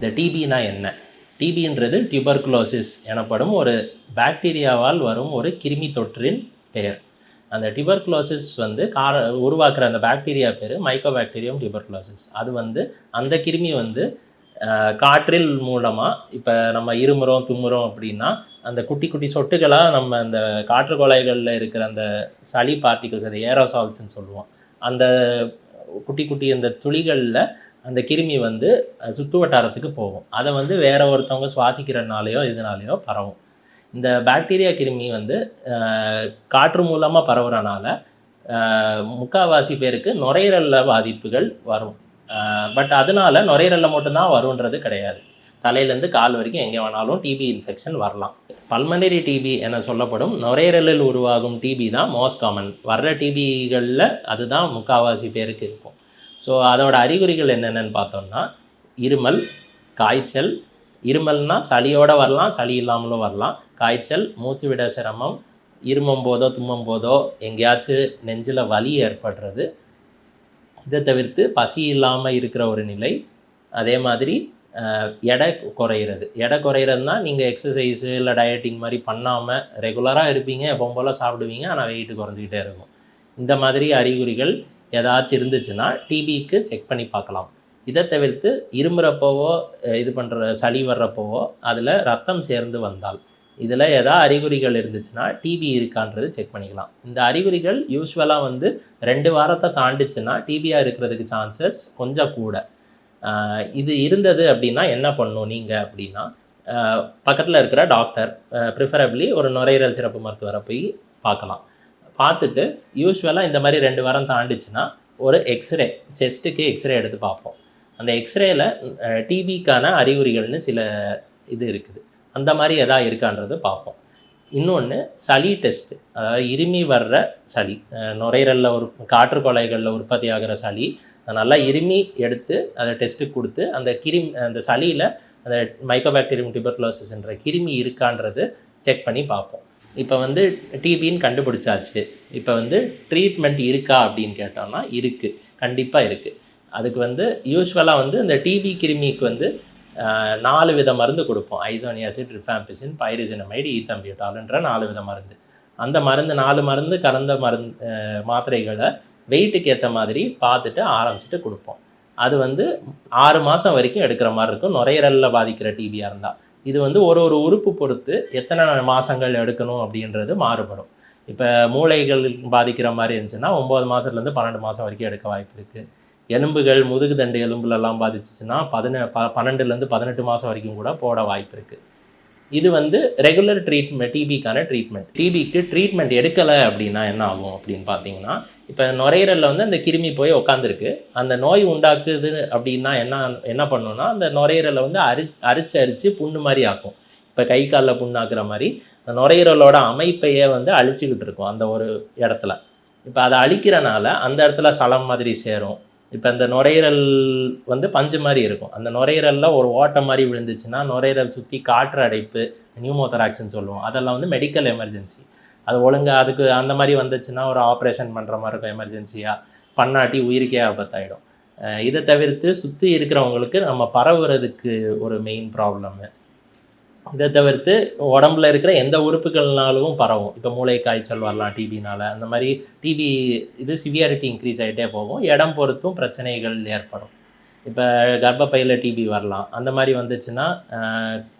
இந்த டிபினா என்ன? டிபின்றது டியூபர்குலோசிஸ் எனப்படும் ஒரு பாக்டீரியாவால் வரும் ஒரு கிருமி தொற்றின் பெயர். அந்த டியூபர்குலோசிஸ் வந்து கார உருவாக்குற அந்த பாக்டீரியா பேர் மைக்கோ பாக்டீரியம் டியூபர்குலோசிஸ் அது வந்து அந்த கிருமி வந்து காற்றில் மூலமாக இப்போ நம்ம இருமுறோம் தும்முறோம் அப்படின்னா அந்த குட்டி குட்டி சொட்டுகளாக நம்ம அந்த காற்று குழாய்களில் இருக்கிற அந்த சளி பார்ட்டிகல்ஸ் அந்த ஏரோசால்ஸ்ன்னு சொல்லுவோம். அந்த குட்டி குட்டி அந்த துளிகளில் அந்த கிருமி வந்து சுற்று வட்டாரத்துக்கு போகும். அதை வந்து வேற ஒருத்தவங்க சுவாசிக்கிறனாலேயோ இதனாலேயோ பரவும். இந்த பாக்டீரியா கிருமி வந்து காற்று மூலமாக பரவுறனால முக்காவாசி பேருக்கு நுரையீரலில் பாதிப்புகள் வரும். பட் அதனால நுரையீரலில் மட்டும்தான் வரும்ன்றது கிடையாது. தலையிலேருந்து கால் வரைக்கும் எங்கே வேணாலும் டிபி இன்ஃபெக்ஷன் வரலாம். பல்மனரி டிபி என சொல்லப்படும் நுரையீரலில் உருவாகும் டிபி தான் மோஸ்ட் காமன் வர்ற டிபிகளில் அதுதான் முக்காவாசி பேருக்கு இருக்கும். ஸோ அதோட அறிகுறிகள் என்னென்னு பார்த்தோம்னா இருமல் காய்ச்சல். இருமல்னால் சளியோடு வரலாம் சளி இல்லாமலும் வரலாம். காய்ச்சல் மூச்சு விட சிரமம் இருமும் போதோ தும்மும் போதோ எங்கேயாச்சும் நெஞ்சில் வலி ஏற்படுறது. இதை தவிர்த்து பசி இல்லாமல் இருக்கிற ஒரு நிலை. அதே மாதிரி எடை குறையிறது. எடை குறையிறதுனா நீங்கள் எக்ஸசைஸு இல்லை டயட்டிங் மாதிரி பண்ணாமல் ரெகுலராக இருப்பீங்க எப்போ போல் சாப்பிடுவீங்க ஆனால் வெயிட் குறைஞ்சிக்கிட்டே இருக்கும். இந்த மாதிரி அறிகுறிகள் ஏதாச்சும் இருந்துச்சுன்னா டிபிக்கு செக் பண்ணி பார்க்கலாம். இதை தவிர்த்து இருமுறப்போவோ இது பண்ணுற சளி வர்றப்போவோ அதில் ரத்தம் சேர்ந்து வந்தால் இதில் ஏதாவது அறிகுறிகள் இருந்துச்சுன்னா டிபி இருக்கான்றது செக் பண்ணிக்கலாம். இந்த அறிகுறிகள் யூஸ்வலாக வந்து ரெண்டு வாரத்தை தாண்டிச்சுன்னா டிபியாக இருக்கிறதுக்கு சான்சஸ் கொஞ்சம் கூட. இது இருந்தது அப்படின்னா என்ன பண்ணணும் நீங்கள் அப்படின்னா பக்கத்தில் இருக்கிற டாக்டர் ப்ரிஃபரபிளி ஒரு நுரையீரல் சிறப்பு மருத்துவரை போய் பார்க்கலாம். பார்த்துட்டு யூஸ்வலாக இந்த மாதிரி ரெண்டு வாரம் தாண்டிச்சுன்னா ஒரு எக்ஸ்ரே செஸ்ட்டுக்கு எக்ஸ்ரே எடுத்து பார்ப்போம். அந்த எக்ஸ்ரேயில் டிபிக்கான அறிகுறிகள்னு சில இது இருக்குது. அந்த மாதிரி எதா இருக்கான்றது பார்ப்போம். இன்னொன்று சளி டெஸ்ட்டு அதாவது இருமி வர்ற சளி நுரையீரலில் ஒரு காற்று கொலைகளில் உற்பத்தி ஆகிற சளி நல்லா இருமி எடுத்து அதை டெஸ்ட்டுக்கு கொடுத்து அந்த கிருமி அந்த சளியில் அந்த மைக்கோபாக்டீரியம் டிபர்குலோசிஸ்ன்ற கிருமி இருக்கான்றது செக் பண்ணி பார்ப்போம். இப்போ வந்து டிபின்னு கண்டுபிடிச்சாச்சு. இப்போ வந்து ட்ரீட்மெண்ட் இருக்கா அப்படின்னு கேட்டோம்னா இருக்குது கண்டிப்பாக இருக்குது அதுக்கு வந்து யூஸ்வலாக வந்து இந்த டிபி கிருமிக்கு வந்து நாலு வித மருந்து கொடுப்போம். ஐசோனியாசிட் ரிஃபாம்பிசின் பைரிசினமைடு ஈத்தம்பியூட்டால்ன்ற நாலு வித மருந்து. அந்த மருந்து நாலு மருந்து கலந்த மருந்து மாத்திரைகளை வெயிட்டுக்கு ஏற்ற மாதிரி பார்த்துட்டு ஆரம்பிச்சுட்டு கொடுப்போம். அது வந்து ஆறு மாதம் வரைக்கும் எடுக்கிற மாதிரி இருக்கும். நுரையீரலில் பாதிக்கிற டிபியாக இருந்தால் இது வந்து ஒரு ஒரு உறுப்பு பொறுத்து எத்தனை மாதங்கள் எடுக்கணும் அப்படின்றது மாறுபடும். இப்போ மூளைகள் பாதிக்கிற மாதிரி இருந்துச்சுன்னா ஒம்பது மாதத்துலேருந்து பன்னெண்டு மாதம் வரைக்கும் எடுக்க வாய்ப்பு இருக்குது எலும்புகள் முதுகு தண்டு எலும்புலெல்லாம் பாதிச்சுச்சுன்னா பதின ப பன்னெண்டுலேருந்து பதினெட்டு மாதம் வரைக்கும் கூட போட வாய்ப்பு இருக்குது இது வந்து ரெகுலர் ட்ரீட்மெண்ட் டிபிக்கான ட்ரீட்மெண்ட். டிபிக்கு ட்ரீட்மெண்ட் எடுக்கலை அப்படின்னா என்ன ஆகும் அப்படின்னு பார்த்தீங்கன்னா இப்போ நுரையீரலில் வந்து அந்த கிருமி போய் உக்காந்துருக்கு. அந்த நோய் உண்டாக்குது அப்படின்னா என்ன என்ன பண்ணணும்னா அந்த நுரையீரலை வந்து அரி அரிச்சு அரிச்சு புண்ணு மாதிரி ஆக்கும். இப்போ கை காலில் புண்ணாக்குற மாதிரி அந்த நுரையீரலோட அமைப்பையே வந்து அழிச்சிக்கிட்டு இருக்கும் அந்த ஒரு இடத்துல. இப்போ அதை அழிக்கிறனால அந்த இடத்துல சலம் மாதிரி சேரும். இப்போ அந்த நுரையீரல் வந்து பஞ்சு மாதிரி இருக்கும். அந்த நுரையீரலில் ஒரு ஓட்டை மாதிரி விழுந்துச்சுன்னா நுரையீரல் சுற்றி காற்று அடைப்பு நியூமோதராக்ஸ்ன்னு சொல்லுவோம். அதெல்லாம் வந்து மெடிக்கல் எமர்ஜென்சி அது ஒழுங்காக அதுக்கு அந்த மாதிரி வந்துச்சுன்னா ஒரு ஆப்ரேஷன் பண்ணுற மாதிரி இருக்கும் எமர்ஜென்சியாக பண்ணாட்டி உயிருக்கே ஆபத்தாயிடும். இதை தவிர்த்து சுற்றி இருக்கிறவங்களுக்கு நம்ம பரவுறதுக்கு ஒரு மெயின் ப்ராப்ளம் இதை தவிர்த்து உடம்புல இருக்கிற எந்த உறுப்புகள்னாலும் பரவும். இப்போ மூளை காய்ச்சல் வரலாம் டிபினால் அந்த மாதிரி டிபி இது சிவியாரிட்டி இன்க்ரீஸ் ஆகிட்டே போகும். இடம் பொறுத்தும் பிரச்சனைகள் ஏற்படும். இப்போ கர்ப்பப்பையில் டிபி வரலாம். அந்த மாதிரி வந்துச்சுன்னா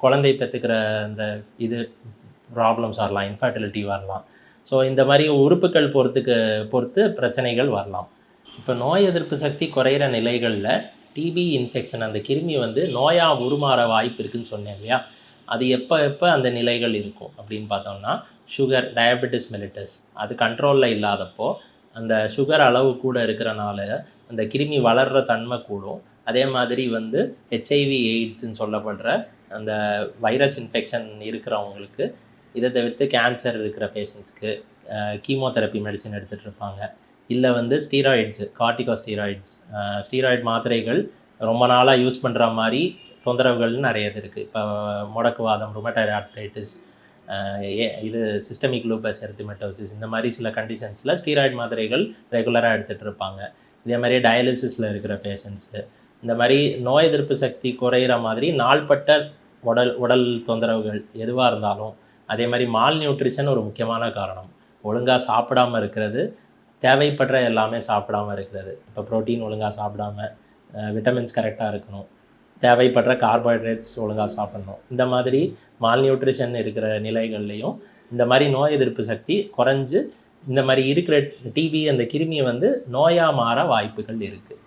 குழந்தை பெற்றுக்கிற அந்த இது ப்ராப்ளம்ஸ் வரலாம் இன்ஃபர்டிலிட்டி வரலாம். ஸோ இந்த மாதிரி உறுப்புகள் பொறுத்துக்கு பொறுத்து பிரச்சனைகள் வரலாம். இப்போ நோய் எதிர்ப்பு சக்தி குறையிற நிலைகளில் டிபி இன்ஃபெக்ஷன் அந்த கிருமி வந்து நோயாக உருமாற வாய்ப்பு இருக்குதுன்னு சொன்னேன் இல்லையா? அது எப்போ எப்போ அந்த நிலைகள் இருக்கும் அப்படின்னு பார்த்தோம்னா சுகர் டயபெட்டிஸ் மெலிட்டஸ் அது கண்ட்ரோலில் இல்லாதப்போ அந்த சுகர் அளவு கூட இருக்கிறனால அந்த கிருமி வளர்கிற தன்மை கூடும். அதே மாதிரி வந்து ஹெச்ஐவி எய்ட்ஸ்ன்னு சொல்லப்படுற அந்த வைரஸ் இன்ஃபெக்ஷன் இருக்கிறவங்களுக்கு இதை தவிர்த்து கேன்சர் இருக்கிற பேஷண்ட்ஸ்க்கு கீமோதெரப்பி மெடிசன் எடுத்துகிட்டு இருப்பாங்க. இல்லை வந்து ஸ்டீராய்ட்ஸு கார்டிகோ ஸ்டீராய்ட்ஸ் ஸ்டீராய்டு மாத்திரைகள் ரொம்ப நாளாக யூஸ் பண்ணுற மாதிரி தொந்தரவுகள் நிறைய இது இருக்குது இப்போ முடக்குவாதம் ருமட்டாய்டு ஆர்த்ரைட்டிஸ் இது சிஸ்டமிக் லூபஸ் எர்த்திமெட்டோசிஸ் இந்த மாதிரி சில கண்டிஷன்ஸில் ஸ்டீராய்டு மாத்திரைகள் ரெகுலராக எடுத்துகிட்டு இருப்பாங்க. இதே மாதிரி டயாலிசிஸில் இருக்கிற பேஷண்ட்ஸு இந்த மாதிரி நோய் எதிர்ப்பு சக்தி குறையிற மாதிரி நாள்பட்ட உடல் உடல் தொந்தரவுகள் எதுவாக இருந்தாலும் அதே மாதிரி மால் நியூட்ரிஷன் ஒரு முக்கியமான காரணம். ஒழுங்காக சாப்பிடாம இருக்கிறது தேவைப்படுற எல்லாமே சாப்பிடாம இருக்கிறது. இப்போ புரோட்டீன் ஒழுங்காக சாப்பிடாம விட்டமின்ஸ் கரெக்டாக இருக்கணும். தேவைப்படுற கார்போஹைட்ரேட்ஸ் ஒழுங்காக சாப்பிடணும். இந்த மாதிரி மால் நியூட்ரிஷன் இருக்கிற நிலைகள்லையும் இந்த மாதிரி நோய் எதிர்ப்பு சக்தி குறைஞ்சு இந்த மாதிரி இருக்கிற டிபி அந்த கிருமியை வந்து நோயாக மாற வாய்ப்புகள் இருக்குது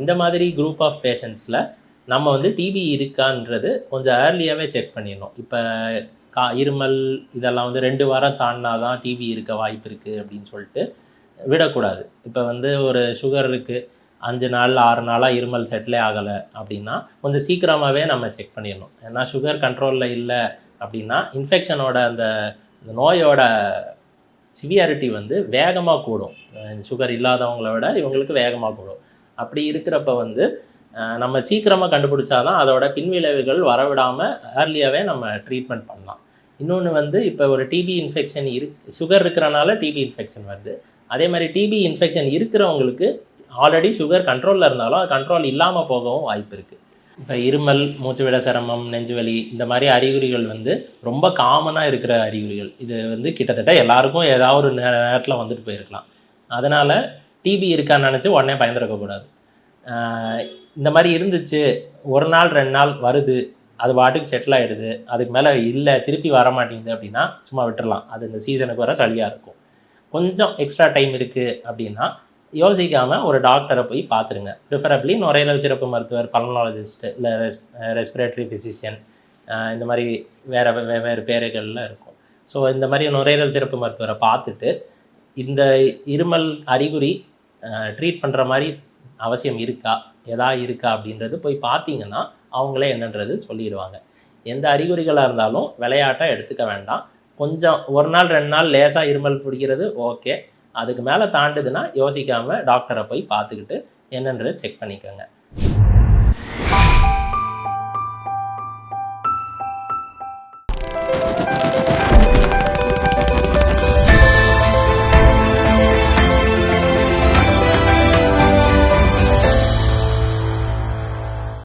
இந்த மாதிரி குரூப் ஆஃப் பேஷண்ட்ஸில் நம்ம வந்து டிபி இருக்கான்றது கொஞ்சம் ஏர்லியாகவே செக் பண்ணிடணும். இப்போ கா இருமல் இதெல்லாம் வந்து ரெண்டு வாரம் தாண்டினா தான் டிவி இருக்க வாய்ப்பு இருக்குது அப்படின்னு சொல்லிட்டு விடக்கூடாது. இப்போ வந்து ஒரு சுகர் இருக்குது அஞ்சு நாள் ஆறு நாளாக இருமல் செட்டிலே ஆகலை அப்படின்னா கொஞ்சம் சீக்கிரமாகவே நம்ம செக் பண்ணிடணும். ஏன்னா சுகர் கண்ட்ரோலில் இல்லை அப்படின்னா இன்ஃபெக்ஷனோட அந்த இந்த நோயோட சிவியாரிட்டி வந்து வேகமாக கூடும். சுகர் இல்லாதவங்கள விட இவங்களுக்கு வேகமாக கூடும். அப்படி இருக்கிறப்ப வந்து நம்ம சீக்கிரமாக கண்டுபிடிச்சாதான் அதோட பின்விளைவுகள் வரவிடாமல் ஏர்லியாகவே நம்ம ட்ரீட்மெண்ட் பண்ணலாம். இன்னொன்று வந்து இப்போ ஒரு டிபி இன்ஃபெக்ஷன் இரு சுகர் இருக்கிறனால டிபி இன்ஃபெக்ஷன் வருது. அதே மாதிரி டிபி இன்ஃபெக்ஷன் இருக்கிறவங்களுக்கு ஆல்ரெடி சுகர் கண்ட்ரோலில் இருந்தாலும் அது கண்ட்ரோல் இல்லாமல் போகவும் வாய்ப்பு இருக்குது இப்போ இருமல் மூச்சு விட சிரமம் நெஞ்சுவலி இந்த மாதிரி அறிகுறிகள் வந்து ரொம்ப காமனாக இருக்கிற அறிகுறிகள். இது வந்து கிட்டத்தட்ட எல்லாருக்கும் ஏதாவது ஒரு நே நேரத்தில் வந்துட்டு போயிருக்கலாம். அதனால் டிபி இருக்கான்னு நினச்சி உடனே பயந்துருக்கக்கூடாது இந்த மாதிரி இருந்துச்சு ஒரு நாள் ரெண்டு நாள் வருது அது பாட்டுக்கு செட்டில் ஆகிடுது அதுக்கு மேலே இல்லை திருப்பி வர மாட்டேங்குது அப்படின்னா சும்மா விட்டுறலாம். அது இந்த சீசனுக்கு வர சளியாக இருக்கும். கொஞ்சம் எக்ஸ்ட்ரா டைம் இருக்குது அப்படின்னா யோசிக்காமல் ஒரு டாக்டரை போய் பார்த்துருங்க. ப்ரிஃபரபிளி நுரையீரல் சிறப்பு மருத்துவர் பல்மனாலஜிஸ்ட் இல்லை ரெஸ் ரெஸ்பிரேட்டரி ஃபிசிஷியன் இந்த மாதிரி வேறு வெவ்வேறு பேருகளில் இருக்கும். ஸோ இந்த மாதிரி நுரையீரல் சிறப்பு மருத்துவரை பார்த்துட்டு இந்த இருமல் அறிகுறி ட்ரீட் பண்ணுற மாதிரி அவசியம் இருக்கா? எதா இருக்கா அப்படின்றது போய் பார்த்தீங்கன்னா அவங்களே என்னன்றது சொல்லிடுவாங்க. எந்த அறிகுறிகளாக இருந்தாலும் விளையாட்டை எடுத்துக்க வேண்டாம். கொஞ்சம் ஒரு நாள் ரெண்டு நாள் லேசாக இருமல் பிடிக்கிறது ஓகே. அதுக்கு மேலே தாண்டுதுன்னா யோசிக்காமல் டாக்டரை போய் பார்த்துக்கிட்டு என்னன்றதை செக் பண்ணிக்கோங்க.